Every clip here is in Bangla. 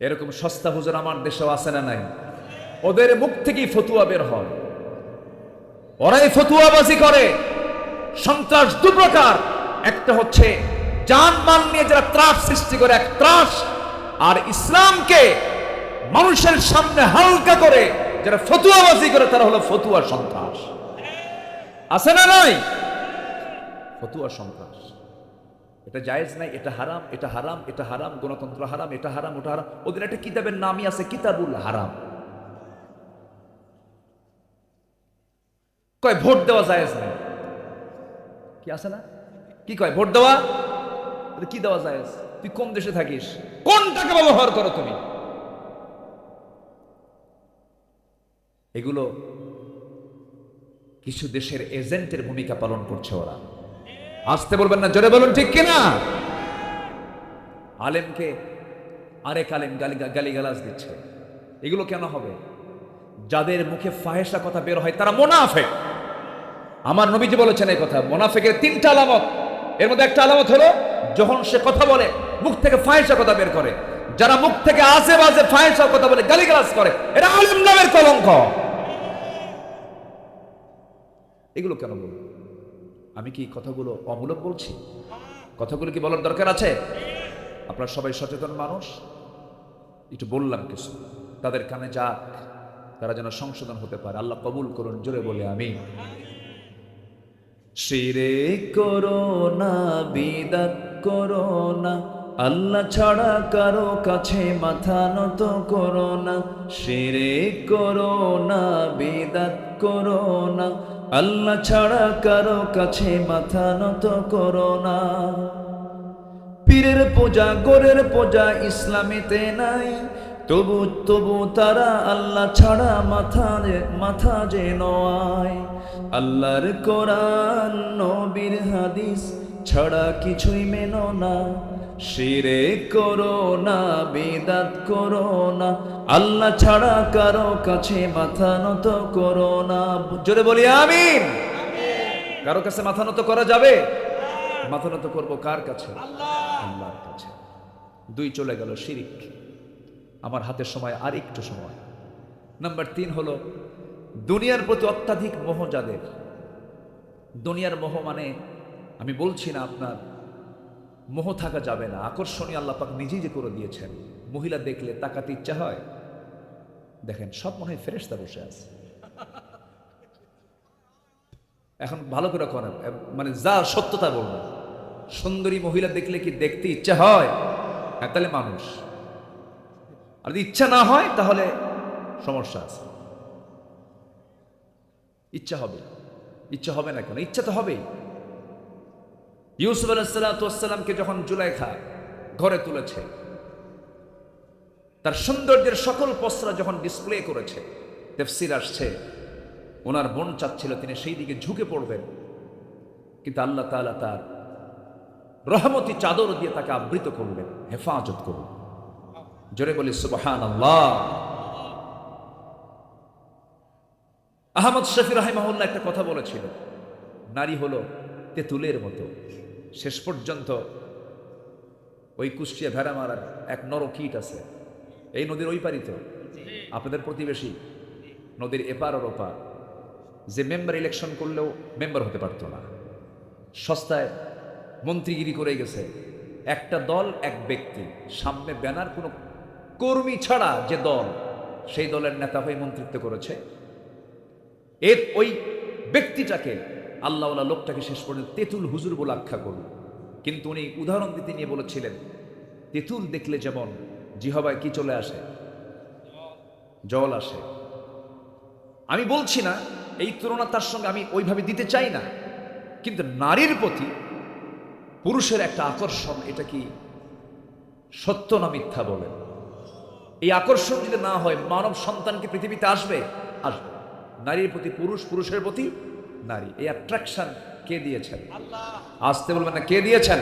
এরকম সস্তা হুজুর আমার দেশেও আছে না নাই? ওদের মুখ থেকেই ফতুয়া বের হয়। ওরাই ফতুয়াবাজি করে। সন্ত্রাস দু প্রকার। একটা হচ্ছে যান মান নিয়ে যারা ত্রাস সৃষ্টি করে, এক ত্রাস, আর ইসলামকে মানুষের সামনে হালকা করে যারা ফতুয়াবাজি করে, তারা হলো ফতুয়া সন্ত্রাস। আছে না নাই? ফতুয়া সন্ত্রাস। এটা জায়েজ নাই, এটা হারাম এটা হারাম এটা হারাম, গণতন্ত্র হারাম, এটা হারাম, ওটা হারাম। ওদের একটা কিতাবের নামই আছে, কিতাবুল হারাম। কয়, ভোট দেওয়া জায়েজ নাই? কি আছে না? কি কয়, ভোট দেওয়া? কি দেওয়া জায়েজ? তুই কোন দেশে থাকিস? কোন টাকা ব্যবহার করো তুমি? এগুলো কিছু দেশের এজেন্টের ভূমিকা পালন করছে ওরা। আসতে বলবেন না, জোরে বলুন, ঠিক কিনা? আলেমকে আরেক আলেম গালি গালিগালাজ দিচ্ছে। এগুলো কেন হবে? যাদের মুখে ফাহেসা কথা বের হয়, তারা মোনাফেক। আমার নবীজি বলেছেন এই কথা, মোনাফেকের তিনটা আলামত। এর মধ্যে একটা আলামত হলো, যখন সে কথা বলে, মুখ থেকে ফাহেসা কথা বের করে। যারা মুখ থেকে আজে বাজে ফাহেসা কথা বলে, গালিগালাজ করে এটা আলেম নামের কলঙ্ক। এগুলো কেন বলব? আমি কি কথাগুলো অমূলক বলছি? কথাগুলো কি বলার দরকার আছে? আপনারা সবাই সচেতন মানুষ। একটু বললাম কিছু। তাদের কানে যাক, তারা যেন সংশোধন হতে পারে। আল্লাহ কবুল করুন, জোরে বলে আমি শিরে করোনা বিদাত করোনা আল্লাহ ছাড়া কারও কাছে মাথা নত করোনা শিরে করোনা বিদাত করোনা আল্লাহ ছাড়া কারও কাছে মাথা নত করো না। পীরের পূজা, গোরের পূজা ইসলামেতে নাই। তবু তবু তারা আল্লাহ ছাড়া মাথা মাথা যে নয়। আল্লাহর কোরআন, নবীর হাদিস ছাড়া কিছুই মেনো না। শিরে করো না, বেদাত করো না। আল্লাহ ছাড়া কারও কাছে মাথা নত করো না। জোরে বলি আমি কারও কাছে মাথা নত করা যাবে? মাথা নত করব কার কাছে? আল্লাহর কাছে। দুই চলে গেল শিরিক। আমার হাতের সময় আর একটু সময়। নাম্বার তিন হলো, দুনিয়ার প্রতি অত্যাধিক মোহ যাদের? দুনিয়ার মোহ মানে আমি বলছি না আপনার মোহ থাকা যাবে না। আকর্ষণীয় আল্লাহ পাক নিজেই যে করে দিয়েছেন। মহিলা দেখলে তাকাতে ইচ্ছা হয়। দেখেন, সব মনে হয় ফেরেস্তা বসে আছে। এখন ভালো করে করেন মানে যা সত্যতা বলবেন সুন্দরী মহিলা দেখলে কি দেখতে ইচ্ছা হয়? হ্যাঁ তাহলে মানুষ। আর যদি ইচ্ছা না হয়, তাহলে সমস্যা আছে। ইচ্ছা হবে। ইচ্ছা হবে না কেন? ইচ্ছা তো হবেই। ইউসুফ আলাহিসাল্লামকে যখন জুলাইখা ঘরে তুলেছে, তার সৌন্দর্যের সকল পসরা যখন ডিসপ্লে করেছে, তেফসির আসছে, ওনার বোন চাচ্ছিল তিনি সেই দিকে ঝুঁকে পড়বেন। কিন্তু আল্লাহ তাআলা তার রহমতি চাদর দিয়ে তাকে আবৃত করলেন, হেফাজত করুন। জোরে বলি সুবহান আল্লাহ আহমদ শফি রাহিমাহুল্লাহ একটা কথা বলেছিল নারী হলো তেঁতুলের মতো। শেষ পর্যন্ত ওই কুষ্টিয়া ভেড়া মারার এক নর কীট আছে। এই নদীর ওই পারিত আপনাদের প্রতিবেশী নদীর এপার আর ওপার। যে মেম্বার ইলেকশন করলেও মেম্বার হতে পারতো না। সস্তায় মন্ত্রীগিরি করে গেছে। একটা দল, এক ব্যক্তি। সামনে ব্যানার, কোনো কর্মী ছাড়া যে দল, সেই দলের নেতা হয়ে মন্ত্রিত্ব করেছে। এর ওই ব্যক্তিটাকে আল্লাহওয়ালা লোকটাকে শেষ পর্যন্ত তেঁতুল হুজুর বলে আখ্যা করল। কিন্তু উনি উদাহরণ দিতে নিয়ে বলেছিলেন, তেঁতুল দেখলে যেমন জিহবায় কি চলে আসে? জল আসে। আমি বলছি না, এই তুলনা তার সঙ্গে আমি ওইভাবে দিতে চাই না, কিন্তু নারীর প্রতি পুরুষের একটা আকর্ষণ, এটা কি সত্য না মিথ্যা বলেন? এই আকর্ষণ যদি না হয়, মানব সন্তানকে পৃথিবীতে আসবে? আসবে। নারীর প্রতি পুরুষ, পুরুষের প্রতি নারী। এই অ্যাট্রাকশন কে দিয়েছেন? আসতে বলবেন না, কে দিয়েছেন?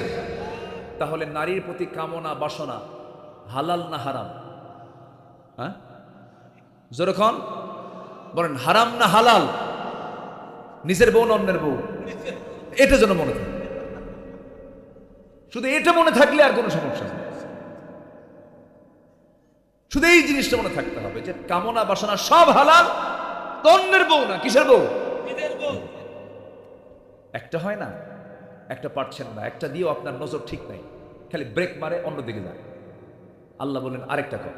তাহলে নারীর প্রতি কামনা, বাসনা হালাল না হারাম? হ্যাঁ? যেরকম বলেন, হারাম না হালাল? নিজের বউ অন্যের বউ? এটা যেন মনে থাকে। শুধু এটা মনে থাকলে আর কোনো সমস্যা নেই। শুধু এই জিনিসটা মনে থাকতে হবে যে কামনা, বাসনা সব হালাল। তন্নের বউ না, কিসের বউ? একটা হয় না, একটা পারছেন না, একটা দিয়েও আপনার নজর ঠিক নাই, খালি ব্রেক মারে অন্যদিকে যায়। আল্লাহ বলেন, আরেকটা কর।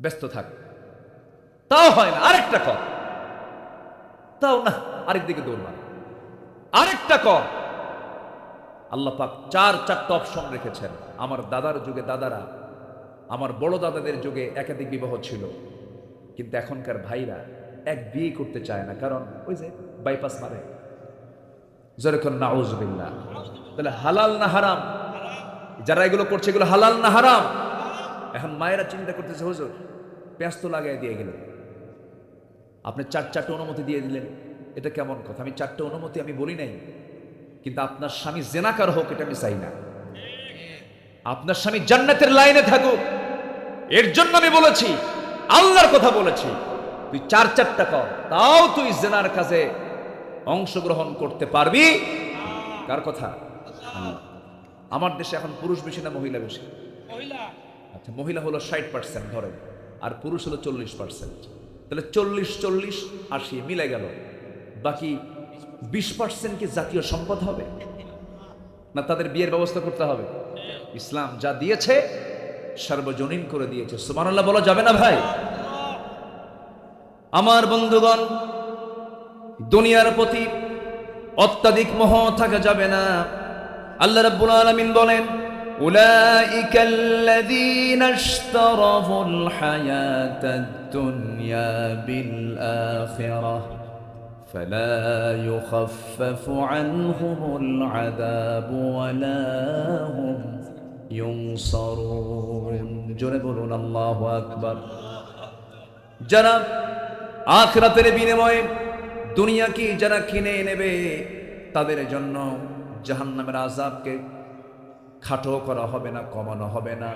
ব্যস্ত থাক। তাও হয় না, আরেকটা কর। তাও না, আরেক দিকে দৌড় মারে। আরেকটা কর। আল্লাহ পাক চার, চারটা অপশন রেখেছেন। আমার দাদার যুগে দাদারা, আমার বড় দাদাদের যুগে একাধিক বিবাহ ছিল। কিন্তু এখনকার ভাইরা এক বিয়ে করতে চায় না, কারণ ওই যে বাইপাস মারে। যেরকম নাউজবিল্লা তাহলে হালাল না হারাম? যারা এগুলো করছে, এগুলো হালাল না হারাম? এখন মায়েরা চিন্তা করতেছে, হুজুর, পেঁয়াজ তো লাগাই দিয়ে গেলেন। আপনি চার চারটে অনুমতি দিয়ে দিলেন, এটা কেমন কথা? আমি চারটে অনুমতি আমি বলি নাই, কিন্তু আপনার স্বামী জেনাকার হোক, এটা আমি চাই না। আপনার স্বামী জান্নাতের লাইনে থাকুক, এর জন্য আমি বলেছি, আল্লাহর কথা বলেছি। তুই চার চারটা কর, তাও তুই জেনার কাজে অংশগ্রহণ করতে পারবি? কার কথা? আমার দেশে এখন পুরুষ বেশি না মহিলা বেশি? আচ্ছা মহিলা হলো ষাট পার্সেন্ট ধরেন আর পুরুষ হলো চল্লিশ পার্সেন্ট তাহলে চল্লিশ চল্লিশ আশি মিলে গেল। বাকি বিশ পার্সেন্ট কি জাতীয় সম্পদ হবে? না তাদের বিয়ের ব্যবস্থা করতে হবে? ইসলাম যা দিয়েছে সার্বজনীন করে দিয়েছে। সুমানাল্লাহ বলা যাবে না ভাই? আমার বন্ধুগণ দুনিয়ার প্রতি অত্যাধিক মোহ থাকা যাবে না আল্লাহ রাব্বুল আলামিন বলেন أولئك الذين اشتروا الحياة الدنيا بالآخرة فلا يخفف عنهم العذاب ولا هم ينصرون جنبون الله أكبر যারা আখরাতের বিনিময়ে দুনিয়া কি যারা কিনে নেবে, তাদের জন্য জাহান্নামের আজাবকে খাটো করা হবে না, কমানো হবে না।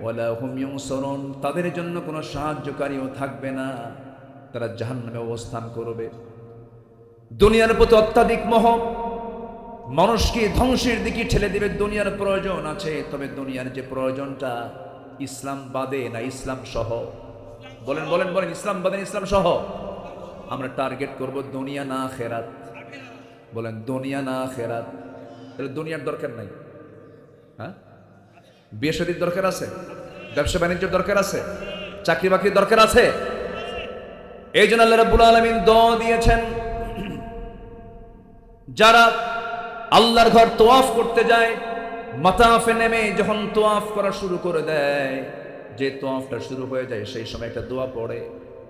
ওয়ালা হুম ইউনসরুন, তাদের জন্য কোনো সাহায্যকারীও থাকবে না। তারা জাহান্নামে অবস্থান করবে। দুনিয়ার প্রতি অত্যাধিক মোহ মানুষকে ধ্বংসের দিকে ঠেলে দেবে? দুনিয়ার প্রয়োজন আছে, তবে দুনিয়ার যে প্রয়োজনটা ইসলাম বাদে না, ইসলাম সহ। বলেন বলেন বলেন, ইসলাম বাদেন ইসলাম সহ? আমরা টার্গেট করব দুনিয়া না খেরাত বলেন, দুনিয়া না খেরাত তাহলে দুনিয়ার দরকার নাই। হ্যাঁ? বিয়ে দরকার আছে? ব্যবসা বাণিজ্যের দরকার আছে? চাকরি বাকরির দরকার আছে? এই জন্য আল্লাহ রাব্বুল আলামিন দ দিয়েছেন, যারা আল্লাহর ঘর তোয়াফ করতে যায়, মাতাফে নেমে যখন তোয়াফ করা শুরু করে দেয়, যে তোয়াফটা শুরু হয়ে যায়, সেই সময় একটা দোয়া পড়ে।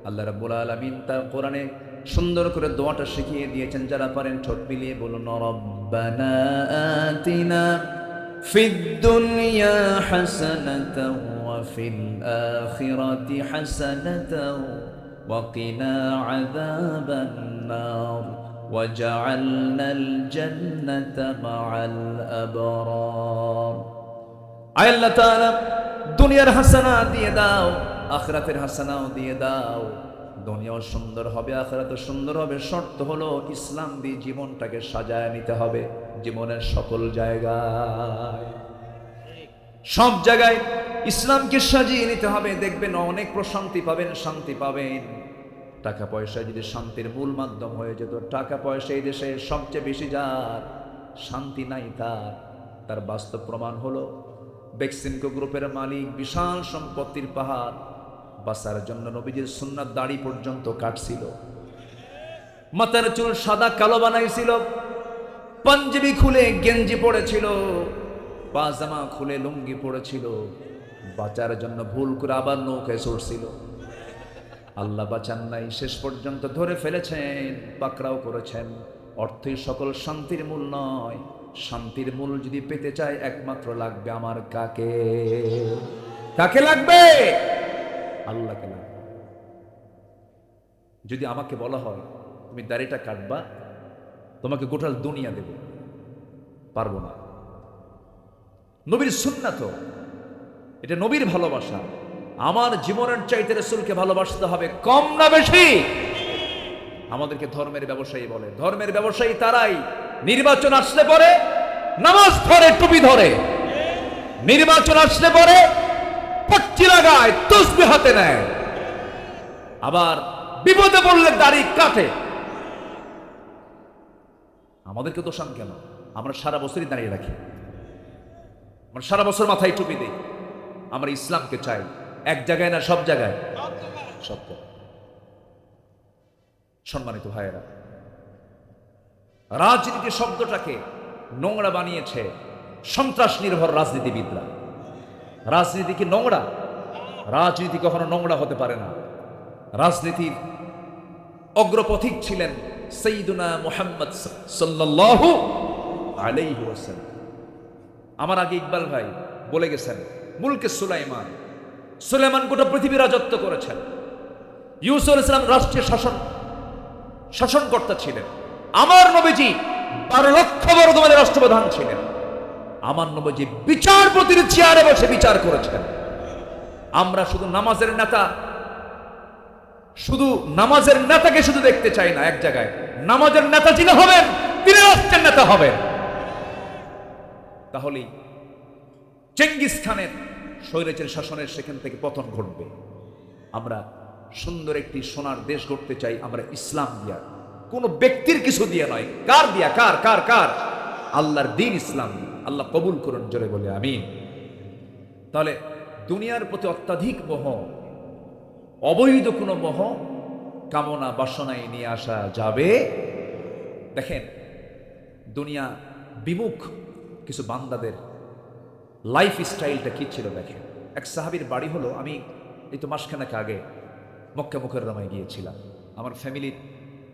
আল্লাহ রাব্বুল আলামিন তার কোরআনে সুন্দর করে দোয়াটা শিখিয়ে দিয়েছেন যারা পারেন ঠোঁট মিলিয়ে বলুন রব্বানা আতিনা ফিদ দুনিয়া হাসানাতাও ওয়া ফিল আখিরাতি হাসানাতাও وقنا عذاب النار وجعلنا الجنة مع الأبرار আয় আল্লাহ তাআলা দুনিয়ার হাসানা দিয়ে দাও আখরাতের হাসানাও দিয়ে দাও। দুনিয়াও সুন্দর হবে আখরাতও সুন্দর হবে। শর্ত হলো ইসলাম দিয়ে জীবনটাকে সাজায় নিতে হবে জীবনের সকল জায়গায়। সব জায়গায় ইসলামকে সাজিয়ে নিতে হবে। দেখবেন অনেক প্রশান্তি পাবেন, শান্তি পাবেন। টাকা পয়সা যদি শান্তির মূল মাধ্যম হয়ে যেত, টাকা পয়সা এই দেশে সবচেয়ে বেশি যার, শান্তি নাই তার। তার বাস্তব প্রমাণ হলো, বেক্সিমকো গ্রুপের মালিক বিশাল সম্পত্তির পাহাড়। বাসার জন্য নবীজির সুন্নার দাড়ি পর্যন্ত কাটছিল। মাথার চুল সাদা কালো বানাইছিল। পাঞ্জাবি খুলে গেঞ্জি পড়েছিল। পাজামা খুলে লুঙ্গি পড়েছিল। বাঁচার জন্য ভুল করে আবার নৌকায় চড়ছিল। আল্লাহ বাঁচান নাই, শেষ পর্যন্ত ধরে ফেলেছেন, পাকড়াও করেছেন। অর্থই সকল শান্তির মূল নয়। শান্তির মূল যদি পেতে চায়, একমাত্র লাগবে আমার কাকে? কাকে লাগবে? আল্লাহকে লাগবে যদি আমাকে বলা হয়, তুমি দাড়িটা কাটবা, তোমাকে গোটাল দুনিয়া দেব। পারব না। নবীর সুন্নাত, এটা নবীর ভালোবাসা। আমার জীবনের চাইতে রসুলকে ভালোবাসতে হবে কম না বেশি। আমাদেরকে ধর্মের ব্যবসায়ী বলে। ধর্মের ব্যবসায়ী তারাই। নির্বাচন আসলে পরে নামাজ ধরে, টুপি ধরে। নির্বাচন আসলে পরে পট্টি লাগায়, তসবি হাতে নেয়। আবার বিপদে পড়লে দাড়ি কাটে। আমাদেরকে দোষান কেন? আমরা সারা বছরই দাঁড়িয়ে রাখি। আমরা সারা বছর মাথায় টুপি দিই। আমরা ইসলামকে চাই। এক জায়গায় না সব জায়গায়? সব সম্মানিত ভাইয়েরা রাজনীতি শব্দটাকে নোংরা বানিয়েছে সন্ত্রাস নির্ভর রাজনীতিবিদরা। রাজনীতি কি নোংরা। রাজনীতি কখনো নোংরা হতে পারে না। রাজনীতির অগ্রপথিক ছিলেন সৈদুনা মোহাম্মদ আলাইহি ওয়াসাল্লাম। আমার আগে ইকবাল ভাই বলে গেছেন, মুলকে সুলাইমান। সুলাইমান গোটা পৃথিবী রাজত্ব করেছেন। ইউসুফ আলাইহিস সালাম রাষ্ট্রীয় শাসন, শাসনকর্তা ছিলেন। আমার নবীজি বারো লক্ষ তোমাদের রাষ্ট্রপ্রধান ছিলেন। আমার নবীজি বিচারপতির চেয়ারে বসে বিচার করেছেন। আমরা শুধু নামাজের নেতা, শুধু নামাজের নেতাকে শুধু দেখতে চাই না এক জায়গায়। নামাজের নেতা যিনি হবেন, তিনি রাষ্ট্রের নেতা হবেন। তাহলেই চেঙ্গিস খানের স্বৈরাচারী শাসনের সেখান থেকে পতন ঘটবে। আমরা সুন্দর একটি সোনার দেশ গড়তে চাই, আমরা ইসলাম দিয়া। কোন ব্যক্তির কিছু দিয়ে নয়। কার দিয়া? কার কার কার? আল্লাহর দিন ইসলাম দিয়ে। আল্লাহ কবুল করুন, জোরে বলে আমি তাহলে দুনিয়ার প্রতি অত্যাধিক মোহ, অবৈধ কোনো মোহ, কামনা বাসনায় নিয়ে আসা যাবে। দেখেন, দুনিয়া বিমুখ কিছু বান্দাদের লাইফ স্টাইলটা কী ছিল দেখেন। এক সাহাবির বাড়ি হলো, আমি এই তো মাসখানেক আগে মক্কা মুখের রমায় গিয়েছিলাম। আমার ফ্যামিলির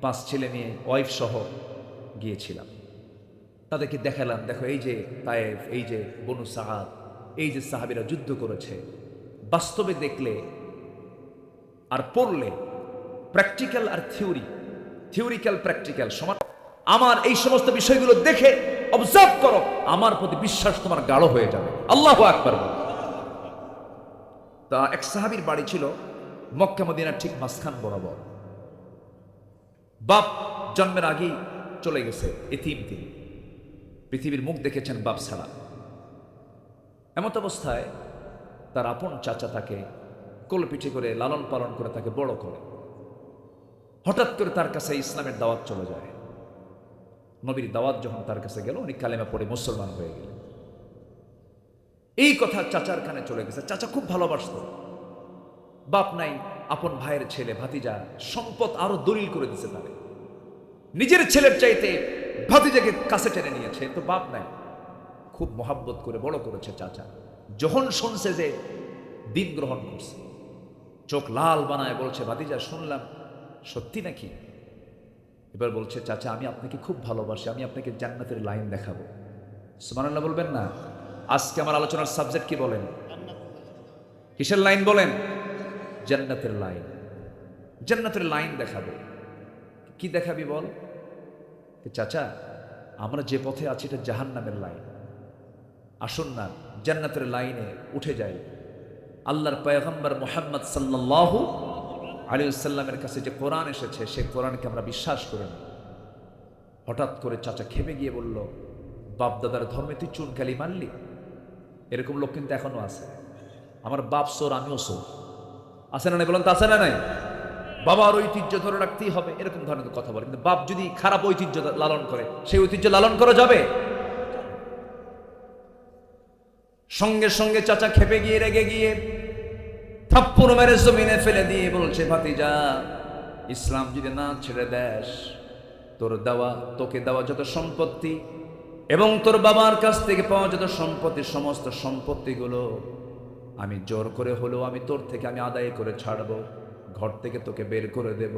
পাঁচ ছেলে মেয়ে ওয়াইফ সহ গিয়েছিলাম। তাদেরকে দেখালাম, দেখো এই যে তায়েফ, এই যে বনু সাহাদ এই যে সাহাবিরা যুদ্ধ করেছে। বাস্তবে দেখলে আর পড়লে প্র্যাকটিক্যাল আর থিওরি থিওরিক্যাল প্র্যাকটিক্যাল সমান। আমার এই সমস্ত বিষয়গুলো দেখে অবজার্ভ করো, আমার প্রতি বিশ্বাস তোমার গাঢ় হয়ে যাবে। আল্লাহ আকবার তা এক সাহাবির বাড়ি ছিল মক্কা মদিনার ঠিক মাঝখান বরাবর। বাপ জন্মের আগেই চলে গেছে, এতিম তিনি। পৃথিবীর মুখ দেখেছেন বাপ ছাড়া। এমত অবস্থায় তার আপন চাচা তাকে কোলপিঠে করে লালন পালন করে তাকে বড় করে। হঠাৎ করে তার কাছে ইসলামের দাওয়াত চলে যায়। নবীর দাওয়াত যখন তার কাছে গেল, উনি কালেমা পড়ে মুসলমান হয়ে গেলেন। এই কথা চাচার কানে চলে গেছে। চাচা খুব ভালোবাসত। বাপ নাই, আপন ভাইয়ের ছেলে ভাতিজা সম্পদ আরও দলিল করে দিছে তারে নিজের ছেলের চাইতে ভাতিজাকে কাছে টেনে নিয়েছে তো বাপ নাই। খুব মহাব্বত করে বড় করেছে চাচা। যখন শুনছে যে দিন গ্রহণ করছে, চোখ লাল বানায় বলছে, ভাতিজা, শুনলাম, সত্যি নাকি? এবার বলছে, চাচা, আমি আপনাকে খুব ভালোবাসি, আমি আপনাকে জান্নাতের লাইন দেখাবো। সুমানাল্লাহ বলবেন না? আজকে আমার আলোচনার সাবজেক্ট কি বলেন? কিসের লাইন বলেন? জান্নাতের লাইন। জান্নাতের লাইন দেখাবো। কি দেখাবি বল? চাচা, আমরা যে পথে আছি এটা জাহান্নামের লাইন। আসুন না, জান্নাতের লাইনে উঠে যাই। আল্লাহর পয়গম্বর মোহাম্মদ সাল্লাল্লাহু আলী সাল্লামের কাছে যে কোরআন এসেছে সেই কোরআনকে আমরা বিশ্বাস করি না। হঠাৎ করে চাচা খেপে গিয়ে বলল বাপ দাদার ধর্মে তুই চুনকালি মারলি? এরকম লোক কিন্তু এখনও আছে। আমার বাপ সোর, আমিও সোর। আছে না নাই? বলেন তো, আছে না নাই? বাবার ঐতিহ্য ধরে রাখতেই হবে, এরকম ধরনের কথা বলে। কিন্তু বাপ যদি খারাপ ঐতিহ্য লালন করে, সেই ঐতিহ্য লালন করা যাবে? সঙ্গে সঙ্গে চাচা খেপে গিয়ে, রেগে গিয়ে থাপ্পড় মেরে জমিনে ফেলে দিয়ে বলছে, ভাতিজা, ইসলাম যদি না ছেড়ে দেশ তোর দেওয়া, তোকে দেওয়া যত সম্পত্তি এবং তোর বাবার কাছ থেকে পাওয়া যত সম্পত্তি, সমস্ত সম্পত্তিগুলো আমি জোর করে হলেও আমি তোর থেকে আমি আদায় করে ছাড়বো। ঘর থেকে তোকে বের করে দেব।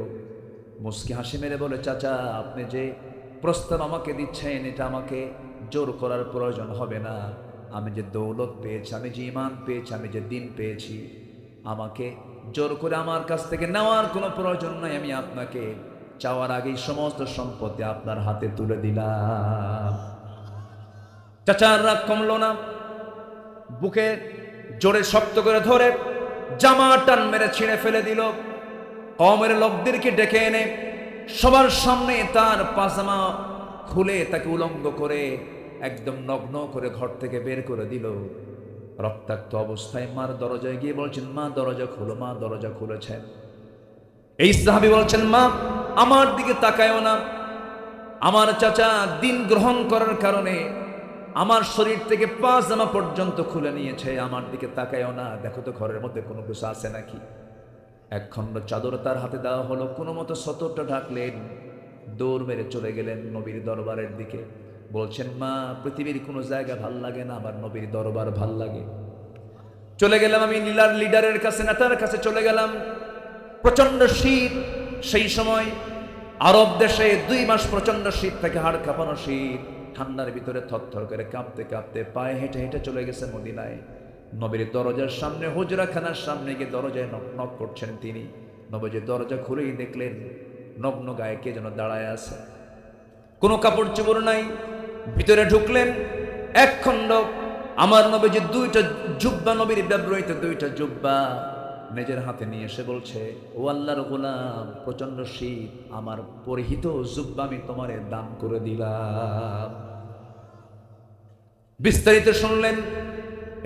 মুস্কি হাসি মেরে বলে, চাচা, আপনি যে প্রস্তাব আমাকে দিচ্ছেন, এটা আমাকে জোর করার প্রয়োজন হবে না। আমি যে দৌলত পেয়েছি, আমি যে ইমান পেয়েছি, আমি যে দিন পেয়েছি, আমাকে জোর করে আমার কাছ থেকে নেওয়ার কোনো প্রয়োজন নাই। আমি আপনাকে চাওয়ার আগেই সমস্ত সম্পত্তি আপনার হাতে তুলে দিলাম। চাচার রাগ কমল না। বুকে জোরে শক্ত করে ধরে জামা টান মেরে ছিঁড়ে ফেলে দিল। কমের লোকদেরকে ডেকে এনে সবার সামনে তার পাজামা খুলে তাকে উলঙ্গ করে একদম নগ্ন করে ঘর থেকে বের করে দিল। রক্তাক্ত অবস্থায় মার দরজায় গিয়ে বলছেন, মা, দরজা খুলো, মা, দরজা খুলেছেন এই সাহাবি বলছেন, মা, আমার দিকে তাকায়ও না। আমার চাচা দিন গ্রহণ করার কারণে আমার শরীর থেকে পাঁচ জামা পর্যন্ত খুলে নিয়েছে। আমার দিকে তাকায়ও না। দেখো তো ঘরের মধ্যে কোনো কিছু আছে নাকি? এক খণ্ড চাদর তার হাতে দেওয়া হলো। কোনো মতো সতরটা ঢাকলেন। দৌড় মেরে চলে গেলেন নবীর দরবারের দিকে। বলছেন, মা, পৃথিবীর কোনো জায়গা ভালো লাগে না, আমার নবীর দরবার ভালো লাগে। চলে গেলাম আমি লীলার লিডারের কাছে, নেতার কাছে চলে গেলাম। প্রচণ্ড শীত, সেই সময় আরব দেশে দুই মাস প্রচণ্ড শীত থেকে হাড় কাঁপানো শীত। ঠান্ডার ভিতরে থরথর করে কাঁপতে কাঁপতে পায়ে হেঁটে হেঁটে চলে গেছে মদিনায়। নবীর দরজার সামনে, হুজরাখানার সামনে গিয়ে দরজায় নক নক করছেন তিনি। নবীজি দরজা খুলেই দেখলেন, নগ্ন গায়ে কে যেন দাঁড়ায় আছে। কোনো কাপড় চোপড় নাই, ভিতরে ঢুকলেন, এক খণ্ড। আমার নবীজি দুইটা জুব্বা, নবীর ব্যবহৃত দুইটা জুব্বা, নিজের হাতে নিয়ে এসে বলছে, ও আল্লাহর গোলাম প্রচণ্ড শীত, আমার পরিহিত জুব্বা আমি তোমারে দান করে দিলাম। বিস্তারিত শুনলেন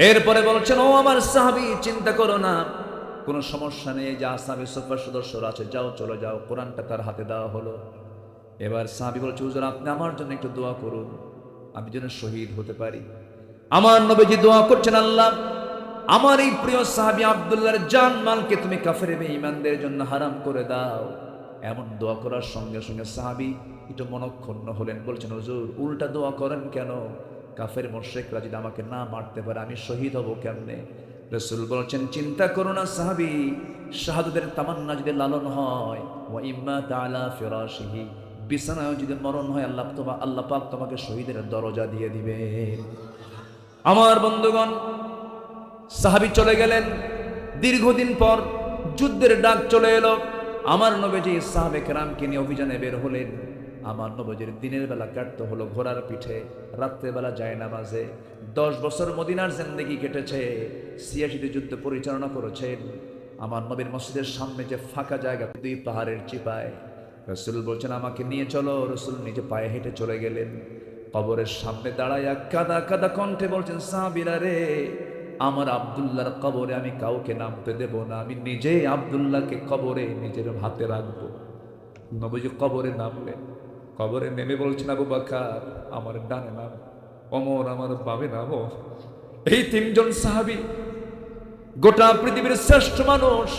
এরপরে বলছেন, ও আমার সাহাবি, চিন্তা করো না। কোনো সমস্যা নেই, যে আসামি সোফার সদস্যরা আছে, যাও, চলে যাও। কোরআনটা তার হাতে দেওয়া হলো। এবার সাহাবি বলছে, হুজুর, আপনি আমার জন্য একটু দোয়া করুন। আমি যেন শহীদ হতে পারি। আমার নবীজি দোয়া করছেন, আল্লাহ, আমার এই প্রিয় সাহাবি আব্দুল্লাহর জান মালকে তুমি কাফের ইমানদের জন্য হারাম করে দাও। এমন দোয়া করার সঙ্গে সঙ্গে সাহাবি একটু মনক্ষুণ্ণ হলেন। বলছেন, হুজুর, উল্টা দোয়া করেন কেন? কাফের মোশেকরা যদি আমাকে না মারতে পারে, আমি শহীদ হব কেমনে? রসুল বলছেন, চিন্তা করো না সাহাবি শাহাদুদের তামান্না যদি লালন হয় ইম্মা তালা ফেরাসিহি বিছানায় যদি মরণ হয়, আল্লাহ তোমা, আল্লাহ পাক তোমাকে শহীদের দরজা দিয়ে দিবে। আমার বন্ধুগণ, সাহাবি চলে গেলেন। দীর্ঘদিন পর যুদ্ধের ডাক চলে এলো। আমার নবীজি সাহাবে কেরামকে নিয়ে অভিযানে বের হলেন। আমার নবজির দিনের বেলা কাটতে হলো ঘোড়ার পিঠে রাত্রেবেলা যায় নামাজে। দশ বছর মদিনার জিন্দগি কেটেছে সিয়াসিতে যুদ্ধ পরিচালনা করেছেন। আমার নবীর মসজিদের সামনে যে ফাঁকা জায়গা, দুই পাহাড়ের চিপায়। রসুল বলছেন, আমাকে নিয়ে চলো। রসুল নিজে পায়ে হেঁটে চলে গেলেন। কবরের সামনে দাঁড়াইয়া কাদা কাদা কণ্ঠে বলছেন, সাহাবিরা রে, আমার আবদুল্লাহর কবরে আমি কাউকে নামতে দেব না। আমি নিজে আবদুল্লাহকে কবরে নিজের হাতে রাখব। নবীজি কবরে নামলেন। কবরে নেমে বলছেন, আবু বাকার, আমার ডানে নাম অমর আমার বামে নামো। এই তিনজন সাহাবি গোটা পৃথিবীর শ্রেষ্ঠ মানুষ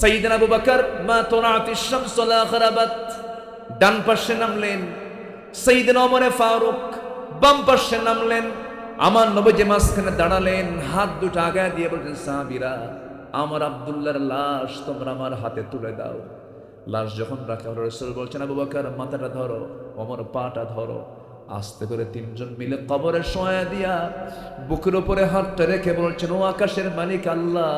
সাইদিন আবু বাকার, মা তোনাত শামস লা খারাবাত, ডান পাশে নামলেন সাইদিন ওমরে ফারুক, বাম পাশে নামলেন আমার নবীজি মাঝখানে দাঁড়ালেন, হাত দুটো আগায় দিয়ে বলছেন সাহাবীরা, আমার আব্দুল্লাহর লাশ তোমরা আমার হাতে তুলে দাও। লাশ যখন রাখা হলো, রসুল বলছেন, আবু বাকার, মাথাটা ধরো অমর পাটা ধরো। আস্তে করে তিনজন মিলে কবরে সয়া দিয়া বুকের উপরে হাতটা রেখে বলছেন, ও আকাশের মালিক আল্লাহ,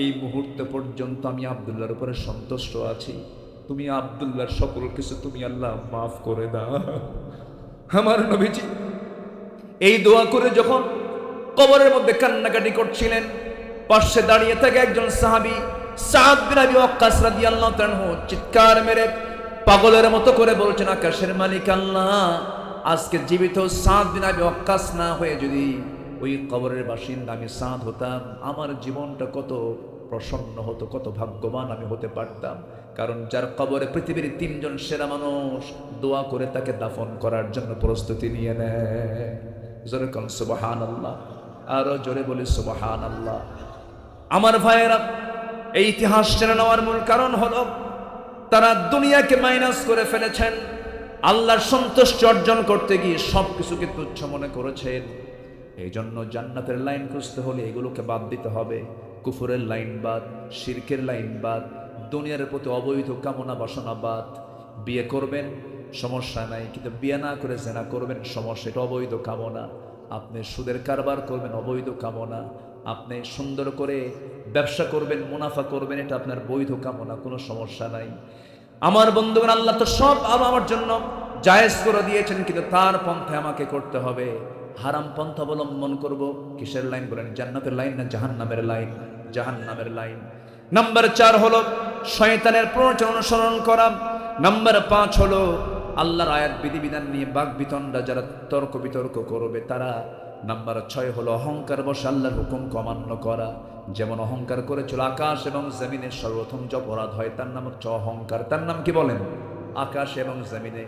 এই মুহূর্ত পর্যন্ত আমি আবদুল্লার উপরে সন্তুষ্ট আছি। তুমি আবদুল্লাহর সকল কিছু তুমি আল্লাহ মাফ করে দাও। আমার নবীজি এই দোয়া করে যখন কবরের মধ্যে কান্নাকাটি করছিলেন, পাশে দাঁড়িয়ে থাকে একজন সাহাবি চিৎকার মেরে পাগলের মতো করে বলছেন, আকাশের মালিক আল্লাহ, আজকে জীবিত বিন আবি ওয়াক্কাস না হয়ে যদি ওই কবরের বাসিন্দা আমি সাঁত হতাম, আমার জীবনটা কত প্রসন্ন হতো, কত ভাগ্যবান আমি হতে পারতাম। কারণ যার কবরে পৃথিবীর তিনজন সেরা মানুষ দোয়া করে তাকে দাফন করার জন্য প্রস্তুতি নিয়ে নেয়। জোরে কন সুবাহান আল্লাহ আরও জোরে বলি সুবাহান আল্লাহ আমার ভাইয়েরা এই ইতিহাস জেনে নেওয়ার মূল কারণ হলো, তারা দুনিয়াকে মাইনাস করে ফেলেছেন, আল্লাহর সন্তুষ্ট অর্জন করতে গিয়ে সব কিছুকে তুচ্ছ মনে করেছেন। এই জন্য জান্নাতের লাইন খুঁজতে হলে এগুলোকে বাদ দিতে হবে। কুফুরের লাইন বাদ, শিরকের লাইন বাদ, দুনিয়ার প্রতি অবৈধ কামনা বাসনা বাদ। বিয়ে করবেন, সমস্যা নাই, কিন্তু বিয়ে না করে জেনা করবেন, সমস্যা, এটা অবৈধ কামনা। আপনি সুদের কারবার করবেন, অবৈধ কামনা। আপনি সুন্দর করে ব্যবসা করবেন, মুনাফা করবেন, এটা আপনার বৈধ কামনা, কোনো সমস্যা নাই। আমার বন্ধুগণ, আল্লাহ তো সব আমার জন্য জায়েজ করে দিয়েছেন, কিন্তু তার পন্থে আমাকে করতে হবে। হারাম পন্থা অবলম্বন করব, কিসের লাইন বলেন? জান্নাতের লাইন না জাহান নামের লাইন? জাহান নামের লাইন। নাম্বার চার হলো শয়তানের প্রচলন অনুসরণ করা। নাম্বার পাঁচ হলো আল্লাহর আয়াত, বিধিবিধান নিয়ে বাক বিতণ্ডা যারা তর্ক বিতর্ক করবে, তারা নাম্বার ছয় হলো অহংকার বসে আল্লাহর হুকুম কমান্য করা। যেমন অহংকার করেছিল আকাশ এবং জমিনের সর্বপ্রথম যে অপরাধ হয়, তার নাম হচ্ছে অহংকার। তার নাম কি বলেন? আকাশ এবং জমিনে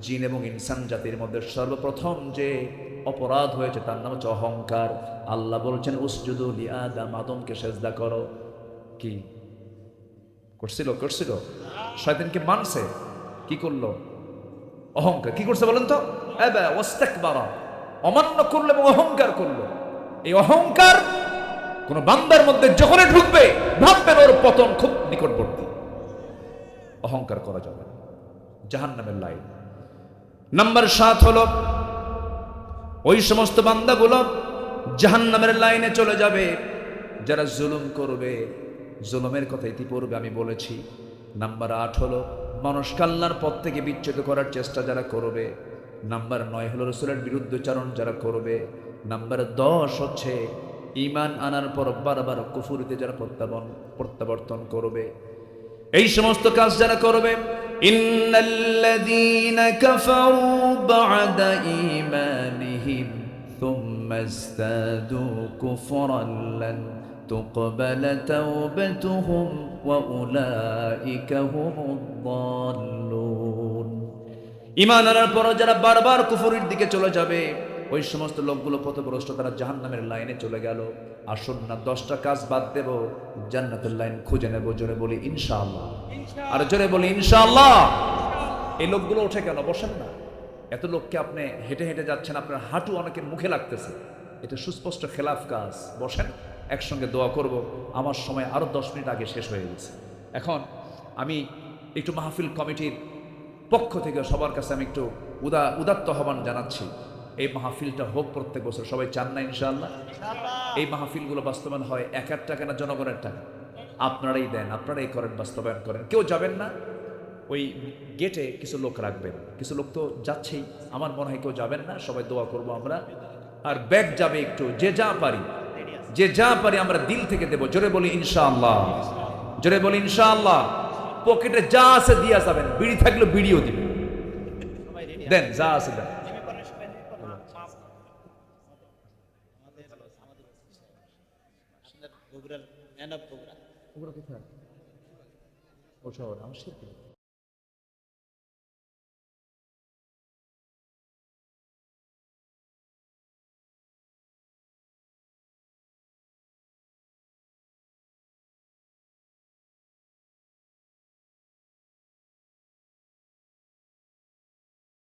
জিন এবং ইনসান জাতির মধ্যে সর্বপ্রথম যে অপরাধ হয়েছে, তার নাম হচ্ছে অহংকার। আল্লাহ বলছেন উসজুদুল আদম আদমকে সেজদা করো। কি? করছিল করছিল? শয়তানকে মানছে? কি করল? অহংকার। কি করছে বলেন তো? এবা ওয়াস্তাকবারা। অমান্য করল এবং অহংকার করল। এই অহংকার কোন বান্দার মধ্যে যখনই ঢুকবে ভাববেন ওর পতন খুব নিকটবর্তী। অহংকার করা যাবে না। জাহান্নামের লাইন। নাম্বার সাত হলো, ওই সমস্ত বান্দাগুলো জাহান্নামের লাইনে চলে যাবে। যারা জুলুম করবে, জুলুমের কথা ইতিপূর্বে আমি বলেছি। নাম্বার আট হলো, মানুষ কাল্লার পথ থেকে বিচ্ছেদ করার চেষ্টা যারা করবে নাম্বার নয় হলো রসুলের বিরুদ্ধচারণ যারা করবে। নাম্বার দশ হচ্ছে ইমান আনার পর বারবার কুফুরিতে যারা প্রত্যাবন, প্রত্যাবর্তন করবে। এই সমস্ত কাজ যারা করবে, ইন্নাল্লাযীনা ইমান আনার পর যারা বারবার কুফুরির দিকে চলে যাবে ওই সমস্ত লোকগুলো পথভ্রষ্ট তারা জাহান্নামের লাইনে চলে গেল। আসুন না দশটা কাজ বাদ দেব জান্নাতের লাইন খুঁজে নেব জোরে বলি ইনশাআল্লাহ। আর জোরে বলি ইনশাআল্লাহ। এই লোকগুলো উঠে কেন? বসেন না। এত লোককে আপনি হেঁটে হেঁটে যাচ্ছেন আপনার হাঁটু অনেকের মুখে লাগতেছে। এটা সুস্পষ্ট খেলাফ কাজ। বসেন একসঙ্গে দোয়া করব। আমার সময় আরও দশ মিনিট আগে শেষ হয়ে গেছে। এখন আমি একটু মাহফিল কমিটির পক্ষ থেকে সবার কাছে আমি একটু উদা, উদাত্ত আহ্বান জানাচ্ছি। এই মাহফিলটা হোক প্রত্যেক বছর, সবাই চান না ইনশাল্লাহ এই মাহফিলগুলো বাস্তবায়ন হয় এক এক টাকা না জনগণের টাকা আপনারাই দেন, আপনারাই করেন, বাস্তবায়ন করেন। কেউ যাবেন না, ওই গেটে কিছু লোক রাখবেন। কিছু লোক তো যাচ্ছেই, আমার মনে হয় কেউ যাবেন না, সবাই দোয়া করব আমরা। আর ব্যাগ যাবে একটু, যে যা পারি, যে যা পারি আমরা দিল থেকে দেবো। জোরে বলি ইনশাআল্লাহ, জোরে বলি ইনশাআল্লাহ। পকেটে যা আছে দিয়া যাবেন। বিড়ি থাকলে বিড়িও দিবেন। দেন যা আছে দেন। বগুড়ার ম্যান অফ বগুড়া। ওগুলো কোথায়? ও শহর আমার